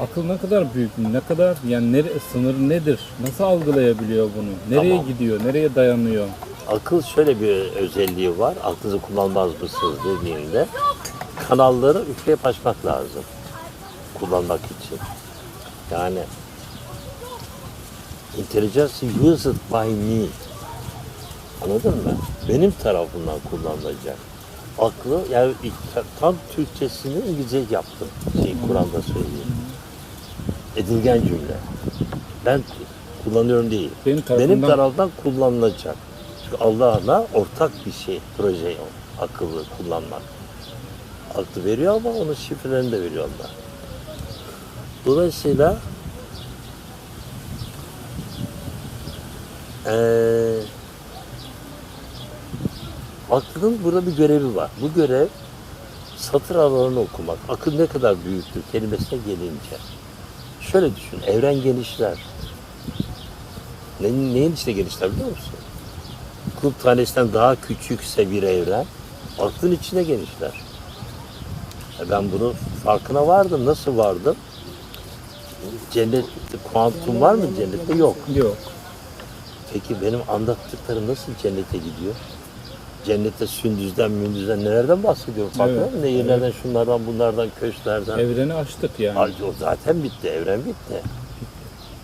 Akıl ne kadar büyük, ne kadar yani nere, sınır nedir? Nasıl algılayabiliyor bunu? Nereye Tamam. gidiyor, nereye dayanıyor? Akıl şöyle bir özelliği var. Aklınızı kullanmaz mısınız dediğimde kanalları üfleyip açmak lazım. Kullanmak için. Yani intelligence used by me. Anladın mı? Benim tarafından kullanılacak. Aklı yani tam Türkçesini İngilizce yaptım. Şey Kur'an'da söyleyeyim. Edilgen cümle. Ben kullanıyorum değil. Benim tarafından- Benim taraftan kullanılacak. Çünkü Allah'la ortak bir şey, proje o. Akıllı kullanmak. Aklı veriyor ama onun şifrelerini de veriyor Allah. Dolayısıyla eee aklın burada bir görevi var. Bu görev satır aralarını okumak. Akıl ne kadar büyüktür kelimesine gelince. Şöyle düşün, evren genişler. Ne, neyin içinde genişler biliyor musun? Kutup tanesinden daha küçükse bir evren, aklın içine genişler. E Ben bunu farkına vardım. Nasıl vardım? Cennet, kuantum var mı cennette? Yok. Yok. Peki benim anlattıklarım nasıl cennete gidiyor? Cennette sündüzden, mündüzden nelerden bahsediyorum? Farkında Evet? Nehirlerden, şunlardan, bunlardan, köşklerden. Evreni açtık yani. Ay, O zaten bitti, evren bitti.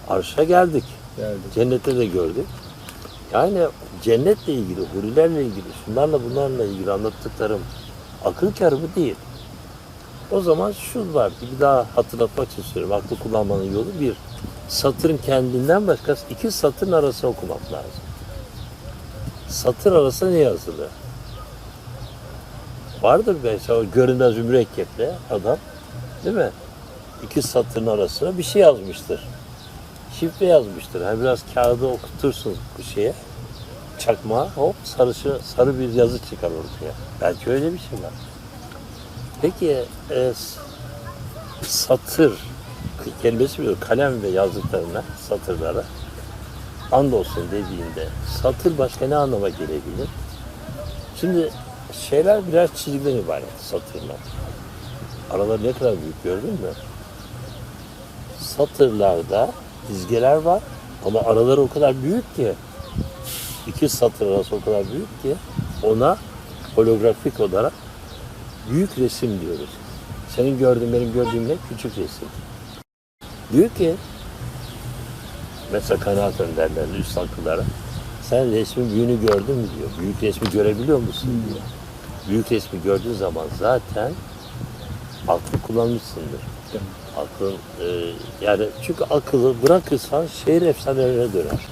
Arşa geldik. Geldi. Cennette de gördük. Yani cennetle ilgili, hurilerle ilgili, şunlarla bunlarla ilgili anlattıklarım akıl kârı bu değil. O zaman şu var ki bir daha hatırlatmak için söylüyorum. Aklı kullanmanın yolu bir, satırın kendinden başka iki satırın arasını okumak lazım. Satır arasında ne yazılı? Vardır mesela o görünmez bir mürekkeple adam değil mi? İki satırın arasına bir şey yazmıştır şifre yazmıştır. Hani biraz kağıdı okutursun bu şeye. Çakmağa hop sarışı, sarı bir yazı çıkar ortaya. Belki öyle bir şey var. Peki e, satır kelimesi biliyor. Kalem ve yazdıklarına, satırlara andolsun dediğinde satır başka ne anlama gelebilir? Şimdi şeyler birer çizgiden ibaret satırlar. Araları ne kadar büyük gördün mü? satırlarda dizgeler var ama araları o kadar büyük ki iki satır arası o kadar büyük ki ona holografik olarak büyük resim diyoruz. Senin gördüğün benim gördüğüm ne? Küçük resim. Diyor ki mesela kanaat önderlerine, üst akıllara sen resmin büyüğünü gördün mü diyor. Büyük resmi görebiliyor musun diyor. Büyük resmi gördüğün zaman zaten aklı kullanmışsındır. Aklın e, yani çünkü akıllı bırakırsan şehir efsanelerine döner.